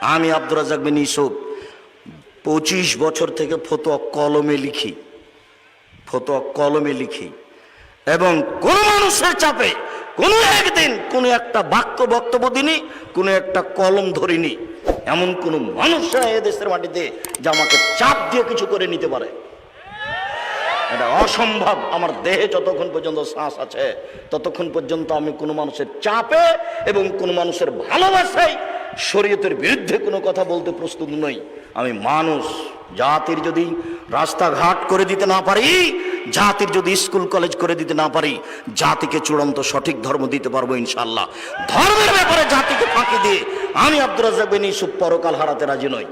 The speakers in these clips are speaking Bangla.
আমি আব্দুর রাজাক বিন ইসুফ পঁচিশ বছর থেকে ফতোয়া কলমে লিখি, ফতোয়া কলমে লিখি। এবং কোন মানুষের চাপে কোনো একদিন কোনো একটা বাক্য বক্তব্য দিনি কোনো একটা কলম ধরিনি। এমন কোন মানুষ নাই এ দেশের মাটিতে যে আমাকে চাপ দিয়ে কিছু করে নিতে পারে। এটা অসম্ভব। আমার দেহে যতক্ষণ পর্যন্ত শ্বাস আছে, ততক্ষণ পর্যন্ত আমি কোনো মানুষের চাপে এবং কোনো মানুষের ভালোবাসায় শরীয়তের বিরুদ্ধে কোনো কথা বলতে প্রস্তুত নই। আমি মানুষ, জাতির যদি রাস্তাঘাট করে দিতে না পারি, জাতির যদি স্কুল, কলেজ করে দিতে না পারি, জাতিকে চূড়ান্ত সঠিক ধর্ম দিতে পারব ইনশাল্লাহ ধর্মের ব্যাপারে জাতিকে ফাঁকি দিয়ে আমি আব্দুর রাজাক বিন ইউসুফ পরকাল হারাতে রাজি নই।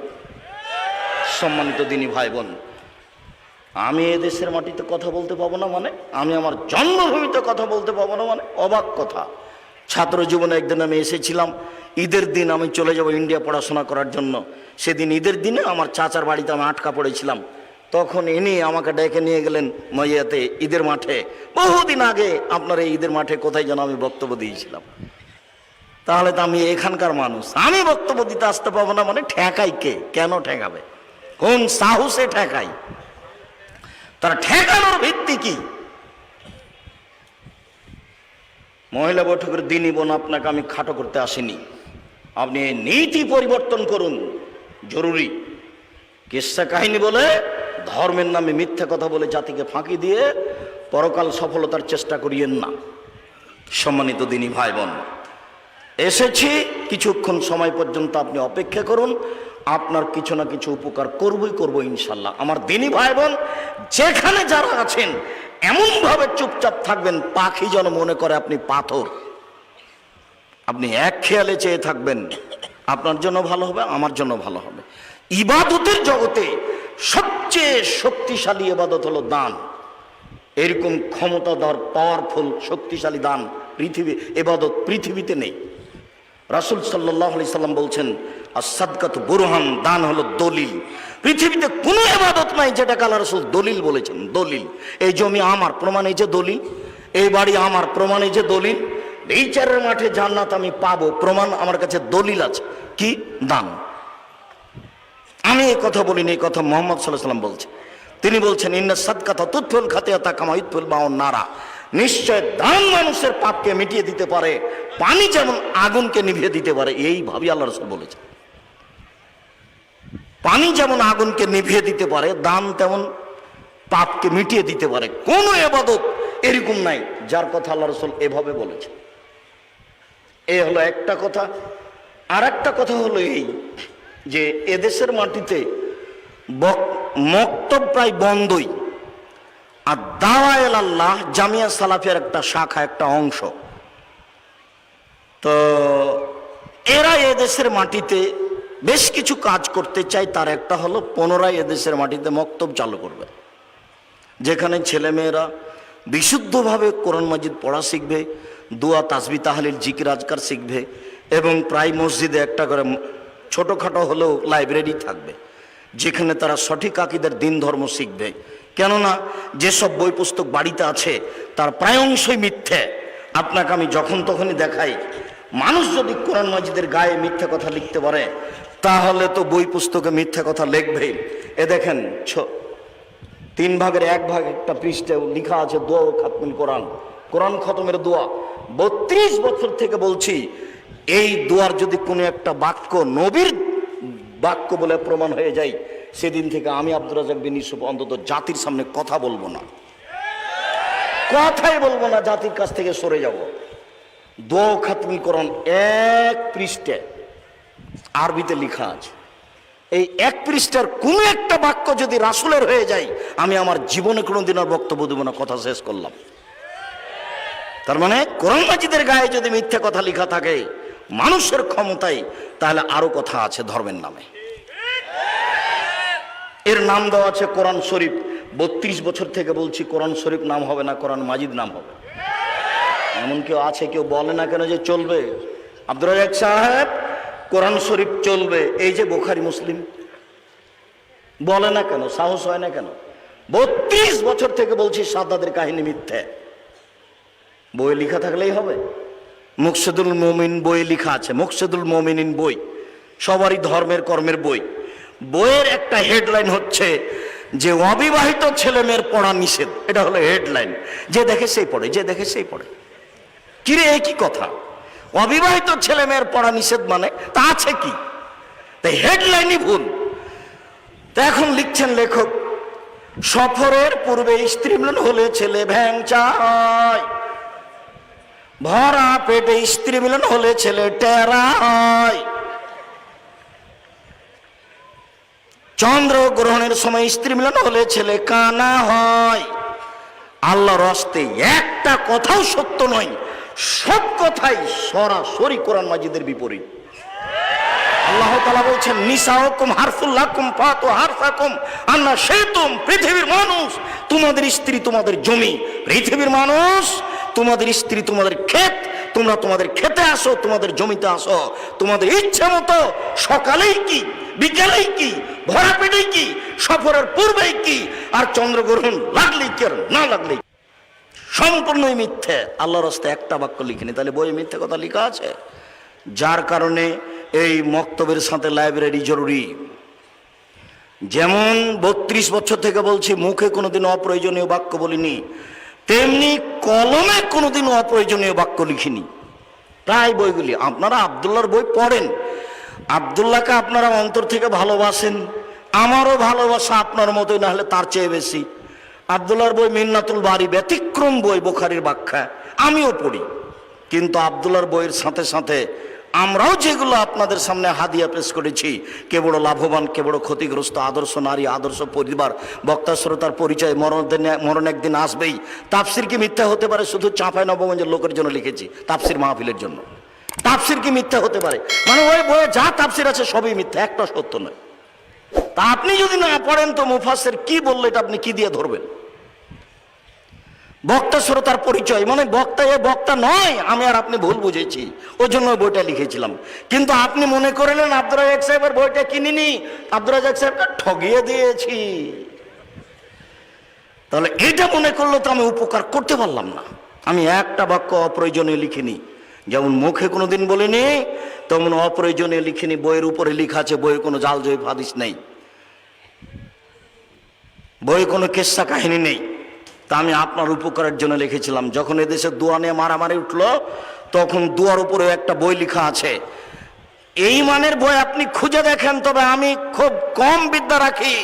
সম্মানিত দিনী ভাই বোন আমি এ দেশের মাটিতে কথা বলতে পাবো না মানে? আমি আমার জন্মভূমিতে কথা বলতে পাবো না মানে? অবাক কথা। ছাত্র জীবনে একদিন আমি এসেছিলাম ঈদের দিন আমি চলে যাব ইন্ডিয়া পড়াশোনা করার জন্য। সেদিন ঈদের দিনে আমার চাচার বাড়িতে আমি আটকা পড়েছিলাম। তখন ইনি আমাকে ডেকে নিয়ে গেলেন মইয়াতে ঈদের মাঠে। বহুদিন আগে আপনার এই ঈদের মাঠে কোথায় যেন আমি বক্তব্য দিয়েছিলাম। তাহলে তো আমি এখানকার মানুষ। আমি বক্তব্য দিতে আসতে পাবো না মানে ঠেকাই কে? কেন ঠেকাবে? কোন সাহসে ঠেকাই? তার ঠেকানোর ভিত্তি কি? মহিলা বৈঠকের দিনই বোন, আপনাকে আমি খাটো করতে আসিনি। আপনি নীতি পরিবর্তন করুন। জরুরি। কিসা কাহিনী বলে, ধর্মের নামে মিথ্যা কথা বলে জাতিকে ফাঁকি দিয়ে পরকাল সফলতার চেষ্টা করিয়েন না। সম্মানিত দিনী ভাই বোন এসেছি, কিছুক্ষণ সময় পর্যন্ত আপনি অপেক্ষা করুন, আপনার কিছু না কিছু উপকার করবই করব ইনশাল্লাহ। আমার দিনী ভাই বোন যেখানে যারা আছেন, এমনভাবে চুপচাপ থাকবেন, পাখি যেন মনে করে আপনি পাথর। আপনি এক খেয়ালে চেয়ে থাকবেন, আপনার জন্য ভালো হবে, আমার জন্য ভালো হবে। ইবাদতের জগতে সবচেয়ে শক্তিশালী ইবাদত হলো দান। এরকম ক্ষমতাধর পাওয়ারফুল শক্তিশালী দান পৃথিবী এবাদত পৃথিবীতে নেই। রাসুল সাল্লাহ আলি সাল্লাম বলছেন আর সাদকাত বুরহান দান হলো দলিল। পৃথিবীতে কোনো এবাদত নাই যেটা আল্লাহ রসুল দলিল বলেছেন। দলিল। এই জমি আমার প্রমাণে যে দলিল, এই বাড়ি আমার প্রমাণে যে দলিল বিচারের মাঠে জান্নাত আমি পাবো, প্রমাণ আমার কাছে দলিল আছে। কি? দান। আমি এই কথা বলিনি, এই কথা মোহাম্মদ সাল্লাহ সাল্লাম বলছে। তিনি বলছেন, ইন্না সাদকাতা তুৎফুল খাতিয়া কামা ইৎফুল বাউন নারা। নিশ্চয় দান মানুষের পাপকে মিটিয়ে দিতে পারে, পানি যেমন আগুনকে নিভিয়ে দিতে পারে, এই ভাবি আল্লাহ রসুল বলেছে পানি যেমন আগুনকে নিভিয়ে দিতে পারে, দান তেমন পাপকে মিটিয়ে দিতে পারে। কোনো এবাদত এরকম নাই, যার কথা আল্লাহ রসুল এভাবে বলেছে এ হলো একটা কথা। আর একটা কথা হলো এই যে এদেশের মাটিতে মক্তব প্রায় বন্ধই। আর দাওয়ায়েল আল্লাহ জামিয়া সালাফিয়ার একটা শাখা, একটা অংশ। তো এরা এদেশের মাটিতে বেশ কিছু কাজ করতে চায়, তার একটা হলো পুনরায় এদেশের মাটিতে মক্তব চালু করবে। যেখানে ছেলেমেয়েরা বিশুদ্ধভাবে কোরআন মাজিদ পড়া শিখবে দোয়া তাসবি তাহলিল জিকির আজকার শিখবে এবং প্রায় মসজিদে একটা করে ছোটোখাটো হলেও লাইব্রেরি থাকবে, যেখানে তারা সঠিক আকিদের দিন ধর্ম শিখবে। কেননা যেসব বই পুস্তক বাড়িতে আছে, তার প্রায় অংশই মিথ্যে। আপনাকে আমি যখন তখনই দেখাই, মানুষ যদি কোরআন মাজিদের গায়ে মিথ্যে কথা লিখতে পারে, তাহলে তো বই পুস্তকে মিথ্যে কথা লিখবেই। এ দেখেন তিন ভাগের এক ভাগ একটা পৃষ্ঠে লিখা আছে, দোয়া ও খাতমুল কোরআন। কোরআন খতমের দোয়া। বত্রিশ বছর থেকে বলছি, এই দুয়ার যদি কোনো একটা বাক্য নবীর বাক্য বলে প্রমাণ হয়ে যায়, সেদিন থেকে আমি আব্দুর রাজাক বিন ইউসুফ অন্তত জাতির সামনে কথা বলব না। কথাই বলব না, জাতির কাছ থেকে সরে যাব। দোয়া খাতমুল এক পৃষ্ঠে আরবিতে লেখা আছে, এই এক পৃষ্ঠার কোনো একটা বাক্য যদি রাসুলের হয়ে যায়, আমি আমার জীবনে কোনোদিন আর বক্তব্য দেবো না, কথা শেষ করলাম। তার মানে কোরআন মাজিদের গায়ে যদি মিথ্যে কথা লেখা থাকে মানুষের ক্ষমতায়, তাহলে আরও কথা আছে ধর্মের নামে। এর নাম দেওয়া আছে কোরআন শরীফ। বত্রিশ বছর থেকে বলছি কোরআন শরীফ নাম হবে না, কোরআন মাজিদ নাম হবে। এমন কেউ আছে, কেউ বলে না কেন যে চলবে। আব্দুর রাজাক সাহেব, কোরআন শরীফ চলবে। এই যে বোখারি মুসলিম, বলে না কেন, সাহস হয় না কেন? বত্রিশ বছর থেকে বলছি সাদাদের কাহিনী মিথ্যে। বই লেখা থাকলেই হবে। মুকসেদুল মমিন বই লেখা আছে। মুকসেদুল মমিনিন বই। সবারই ধর্মের কর্মের বই। বইয়ের একটা হেডলাইন হচ্ছে যে অবিবাহিত ছেলে মেয়ের পড়া নিষেধ। এটা হলো হেডলাইন। যে দেখে সেই পড়ে, যে দেখে সেই পড়ে। কিরে, এ কি কথা? অবিবাহিত ছেলে মেয়ের পড়া নিষেধ মানে? তা আছে কি? তাই হেডলাইনই ভুল। তা এখন লিখছেন লেখক, সফরের পূর্বে স্ত্রী মিলন হলে ছেলে ভ্যাং চায়। ভরা পেটে স্ত্রী মিলন হলে ছেলে টেরা হয়। চন্দ্র গ্রহণের সময় স্ত্রী মিলন হলে ছেলে কানা হয়। আল্লাহর হস্তে একটা কথাও সত্য নয়, সব কথাই সরাসরি কোরআন মাজিদের বিপরীত। আল্লাহ তালা বলছেন, নিসাউকুম হারফুল্লাকুম ফাতু হারফাকুম আন্না সেইতুম পৃথিবীর মানুষ, তোমাদের স্ত্রী তোমাদের জমি, পৃথিবীর মানুষ তোমাদের স্ত্রী, তোমাদের ক্ষেত, তোমরা তোমাদের খেতে আসো, তোমাদের জমিতে আসো। তোমাদের ইচ্ছে মতো সকালেই কি, বিকেলেই কি ভরা পেটেই কি, সফরের পূর্বেই কি, আর চন্দ্রগ্রহণ লাগলেই কি আর না লাগলেই? সম্পূর্ণই মিথ্যে। আল্লাহর রাস্তায় একটা বাক্য লিখিনি। তাহলে বই মিথ্যে কথা লেখা আছে? যার কারণে এই মক্তবের সাথে লাইব্রেরি জরুরি। যেমন বত্রিশ বছর থেকে বলছি, মুখে কোনোদিন অপ্রয়োজনীয় বাক্য বলিনি, তেমনি কলমে কোনোদিন অপ্রয়োজনীয় বাক্য লিখিনি। প্রায় বইগুলি। আপনারা আবদুল্লার বই পড়েন। আবদুল্লাহকে আপনারা অন্তর থেকে ভালোবাসেন। আমারও ভালোবাসা আপনার মতোই না হলে তার চেয়ে বেশি। আবদুল্লার বই মিন্নাতুল বাড়ি ব্যতিক্রম বই বোখারির ব্যাখ্যা। আমিও পড়ি। কিন্তু আবদুল্লার বইয়ের সাথে সাথে আমরাও যেগুলো আপনাদের সামনে হাদিয়া পেশ করেছি, কে বড় লাভবান, কে বড় ক্ষতিগ্রস্ত, আদর্শ নারী, আদর্শ পরিবার, বক্তা, শ্রোতার পরিচয়, মরণ মরণ একদিন আসবেই। তাফসির কি মিথ্যা হতে পারে? শুধু চাঁপাই নবগঞ্জের লোকের জন্য লিখেছি, তাফসির মাহফিলের জন্য। তাফসির কি মিথ্যা হতে পারে? মানে ওই বইয়ে যা তাফসির আছে সবই মিথ্যা, একটা সত্য নয়। তা আপনি যদি না পড়েন তো মুফাসের কি বললে এটা আপনি কি দিয়ে ধরবেন? বক্তা শ্রোতার পরিচয়। মানে বক্তা এ বক্তা নয়, আমি আর আপনি ভুল বুঝেছি। ওই জন্য বইটা লিখেছিলাম। কিন্তু আপনি মনে করলেন আব্দুল রাজাক সাহেবের বইটা কিনিনি। আব্দুল রাজাক সাহেবটা ঠগিয়ে দিয়েছি। তাহলে এটা মনে করলে তো আমি উপকার করতে পারলাম না। আমি একটা বাক্য অপ্রয়োজনীয় লিখিনি। যেমন মুখে কোনো দিন বলিনি, তেমন অপ্রয়োজনীয় লিখিনি। বইয়ের উপরে লেখা আছে, বইয়ে কোনো জাল জয় হাদিস নেই। বইয়ে কোনো কেসা কাহিনী নেই। তা আমি আপনার উপকারের জন্য লিখেছিলাম। যখন এদেশে দোয়া নিয়ে মারামারি উঠল, তখন দুয়ার উপরে একটা বই লেখা আছে। এই মানের বই আপনি খুঁজে দেখেন, তবে আমি খুব কম বিদ্যা রাখি।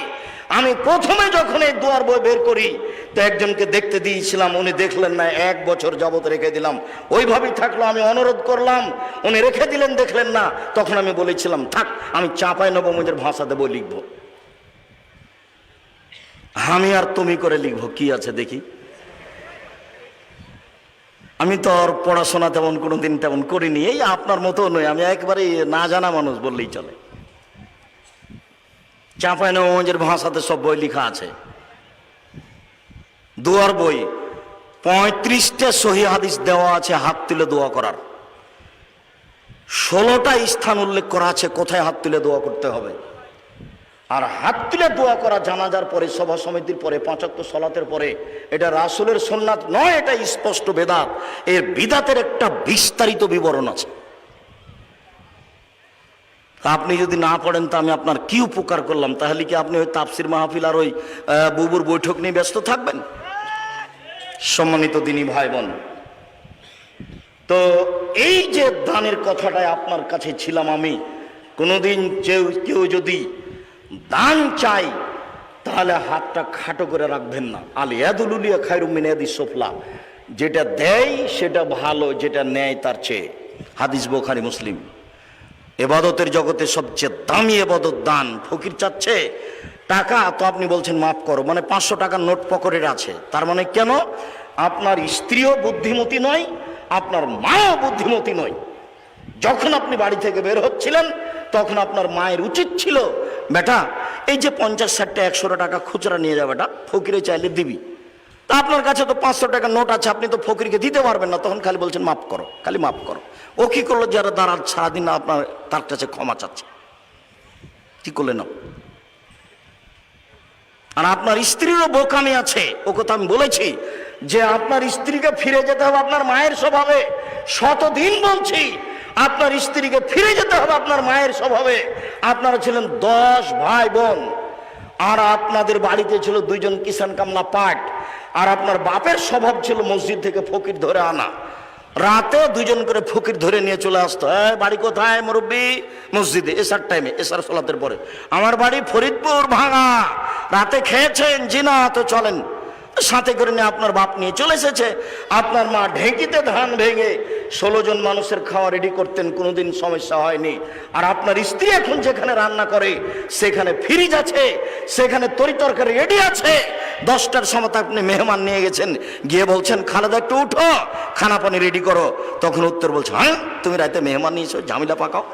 আমি প্রথমে যখন এই দুয়ার বই বের করি, তো একজনকে দেখতে দিয়েছিলাম, উনি দেখলেন না, এক বছর যাবত রেখে দিলাম। ওইভাবেই থাকল, আমি অনুরোধ করলাম, উনি রেখে দিলেন, দেখলেন না। তখন আমি বলেছিলাম, থাক, আমি চাঁপাই নবমজের ভাষাতে বই লিখব। আমি আর তুমি করে লিখব, কি আছে দেখি? আমি তো আর পড়াশোনা তেমন কোনোদিন তেমন করিনি, এই আপনার মতো নয় আমি একবারে না জানা মানুষ বললেই চলে। চাঁপাই নবগঞ্জের ভাষাতে সব বই লেখা আছে। দোয়ার বই, পঁয়ত্রিশটা সহি হাদিস দেওয়া আছে, হাত তুলে দোয়া করার। ষোলোটা স্থান উল্লেখ করা আছে, কোথায় হাত তুলে দোয়া করতে হবে? আর হাত তুলে দোয়া করা জানাজার পরে, সভা সমিতির পরে, পাঁচাত্তর সলাতের পরে, এটা রাসুলের সোননাথ নয়, এটা স্পষ্ট বেদাত। এর বিদাতের একটা বিস্তারিত বিবরণ আছে। আপনি যদি না পড়েন, তা আমি আপনার কি উপকার করলাম? তাহলে কি আপনি ওই তাপসির মাহফিল আর ওই বুবুর বৈঠক নিয়ে ব্যস্ত থাকবেন? সম্মানিত দিনী ভাই বোন তো এই যে দানের কথাটাই আপনার কাছে ছিলাম আমি, কোনোদিন কেউ কেউ যদি দান চাই, তাহলে হাতটা খাটো করে রাখবেন না। আলিয়াদুলুলিয়া খায়রুমিনাদি সোফলা। যেটা দেয়, সেটা ভালো, যেটা নেয়, তার চেয়ে। হাদিস বোখারি, মুসলিম। এবাদতের জগতে সবচেয়ে দামি এবাদত দান ফকির চাচ্ছে, টাকা তো আপনি বলছেন মাফ করো মানে পাঁচশো টাকার নোট পকেটের আছে। তার মানে কেন? আপনার স্ত্রীও বুদ্ধিমতী নয়, আপনার মাও বুদ্ধিমতী নয়। যখন আপনি বাড়ি থেকে বের হচ্ছিলেন, তখন আপনার মায়ের উচিত ছিল বেটা, এই যে পঞ্চাশ ষাটটা একশোটা টাকা খুচরা নিয়ে যাবে ফকিরে চাইলে দিবি। তা আপনার কাছে তো পাঁচশো টাকা নোট আছে, আপনি তো ফকিরকে দিতে পারবেন না, তখন খালি বলছেন, মাফ করো, খালি মাফ করো। ও কি করল, যারা দাঁড়াল, সারাদিন আপনার, তার কাছে ক্ষমা চাচ্ছে। কি করলেন? আর আপনার স্ত্রীরও বোকামি আছে, ও কথা আমি বলেছি, যে আপনার স্ত্রীকে ফিরে যেতে হবে, আপনার মায়ের স্বভাবে। শতদিন বলছি আপনার স্ত্রীকে ফিরে যেতে হবে আপনার মায়ের স্বভাবে। আপনারা ছিলেন দশ ভাই বোন। আর আপনাদের বাড়িতে ছিল দুইজন কিষান কামলা পাট। আর আপনার বাপের স্বভাব ছিল মসজিদ থেকে ফকির ধরে আনা। রাতে দুইজন করে ফকির ধরে নিয়ে চলে আসতো। হ্যাঁ বাড়ি কোথায় মুরব্বী? মসজিদে, এসার টাইমে এসার সলাতের পরে। আমার বাড়ি ফরিদপুর ভাঙা। রাতে খেয়েছেন জিনা, তো চলেন। সাথে করে নিয়ে আপনার বাপ নিয়ে চলে এসেছে। আপনার মা ঢেঁকিতে ধান ভেঙে ষোলো জন মানুষের খাওয়া রেডি করতেন, কোনোদিন সমস্যা হয়নি। আর আপনার স্ত্রী এখন যেখানে রান্না করে, সেখানে ফ্রিজ আছে, সেখানে তরি তরকারি রেডি আছে। দশটার সময় আপনি মেহমান নিয়ে গেছেন। গিয়ে বলছেন, খালেদা, একটু উঠো, খানা পানি রেডি করো। তখন উত্তর বলছে হ্যাঁ তুমি রাতে মেহমান নিয়েছো জামিলা পাকাও।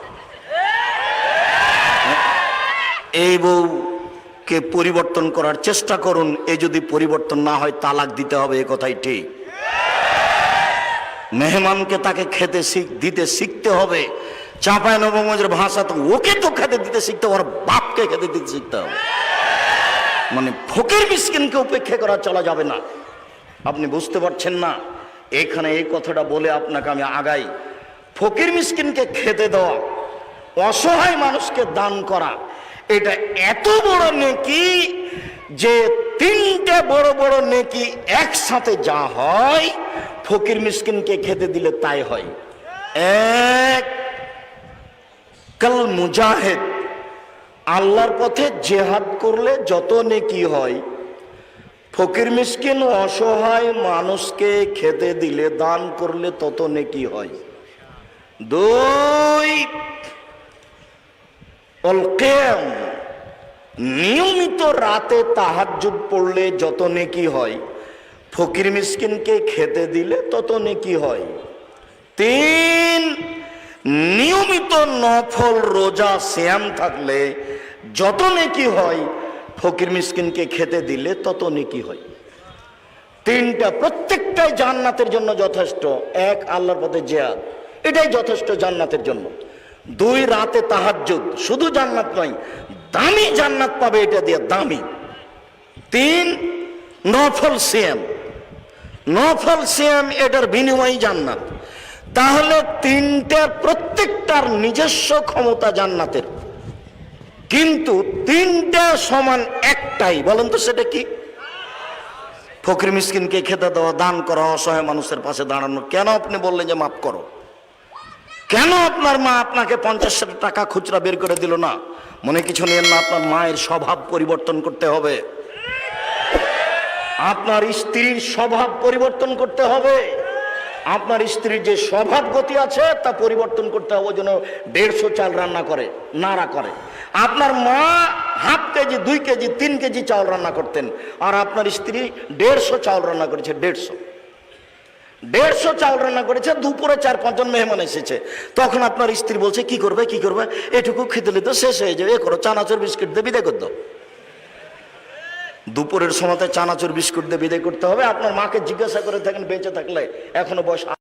এই বউকে পরিবর্তন করার চেষ্টা করুন, এ যদি পরিবর্তন না হয় তালাক দিতে হবে, এ কথাই ঠিক। মেহমানকে তাকে খেতে দিতে শিখতে হবে। চাঁপায় নবমজের ভাষা তো ওকে তো খেতে দিতে শিখতে হবে ওর বাপকে খেতে দিতে শিখতে হবে। মানে ফকির মিসকিনকে উপেক্ষা করা চলা যাবে না। আপনি বুঝতে পারছেন না? এখানে এই কথাটা বলে আপনাকে আমি আগাই। ফকির মিসকিনকে খেতে দেওয়া, অসহায় মানুষকে দান করা এটা এত বড় নেকি যে তিনটে বড় বড় নেকি একসাথে যা হয়, ফকির মিসকিনকে খেতে দিলে তাই হয়। এক, কাল মুজাহিদ, আল্লাহর পথে জেহাদ করলে যত নেকি হয়, ফকির মিসকিন অসহায় মানুষকে খেতে দিলে, দান করলে তত নেকি হয়। দুই নিয়মিত রাতে তাহাজ্জুদ পড়লে যত নেকি হয়, ফকির মিসকিনকে খেতে দিলে তত নেকি হয়। তিন, নিয়মিত নফল রোজা শ্যাম থাকলে যত নেকি হয়, ফকির মিসকিনকে খেতে দিলে তত নেকি হয়। তিনটা, প্রত্যেকটাই জান্নাতের জন্য যথেষ্ট। এক, আল্লাহর পথে জেয়াদ। এটাই যথেষ্ট জান্নাতের জন্য। দুই রাতে তাহাজ্জুদ। শুধু জান্নাত নয়, দামি জান্নাত পাবে এটা দিয়ে, দামি। তিন, নফল সিয়াম। নফল সিয়াম, এটার বিনিময় জান্নাত। তাহলে তিনটার প্রত্যেকটার নিজস্ব ক্ষমতা জান্নাতের। কিন্তু তিনটা সমান একটাই, বলেন তো সেটা কি? ফকরি মিসকিনকে খেতে দেওয়া দান করা, অসহায় মানুষের পাশে দাঁড়ানো। কেন আপনি বললেন যে মাফ করো? কেন আপনার মা আপনাকে পঞ্চাশ টাকা খুচরা বের করে দিল না? মনে কিছু নিয়েন না, আপনার মায়ের স্বভাব পরিবর্তন করতে হবে। আপনার স্ত্রীর স্বভাব পরিবর্তন করতে হবে। আপনার স্ত্রীর যে স্বভাব গতি আছে, তা পরিবর্তন করতে হবে জন্য দেড়শো চাল রান্না করে, নাড়া করে। আপনার মা হাফ কেজি, দুই কেজি, তিন কেজি চাল রান্না করতেন, আর আপনার স্ত্রী দেড়শো চাল রান্না করেছে, দেড়শো। দেড়শো চাল রান্না করেছে, দুপুরে চার পাঁচজন মেহমান এসেছে। তখন আপনার স্ত্রী বলছে, কি করবে কি করবে? এটুকু খেতে তো শেষ হয়ে যাবে। এ করো, চানাচুর বিস্কুট দিয়ে বিদায় করতো। দুপুরের সময়তে চানাচুর বিস্কুট দিয়ে বিদায় করতে হবে। আপনার মাকে জিজ্ঞাসা করে থাকেন, বেঁচে থাকলে এখনও বয়স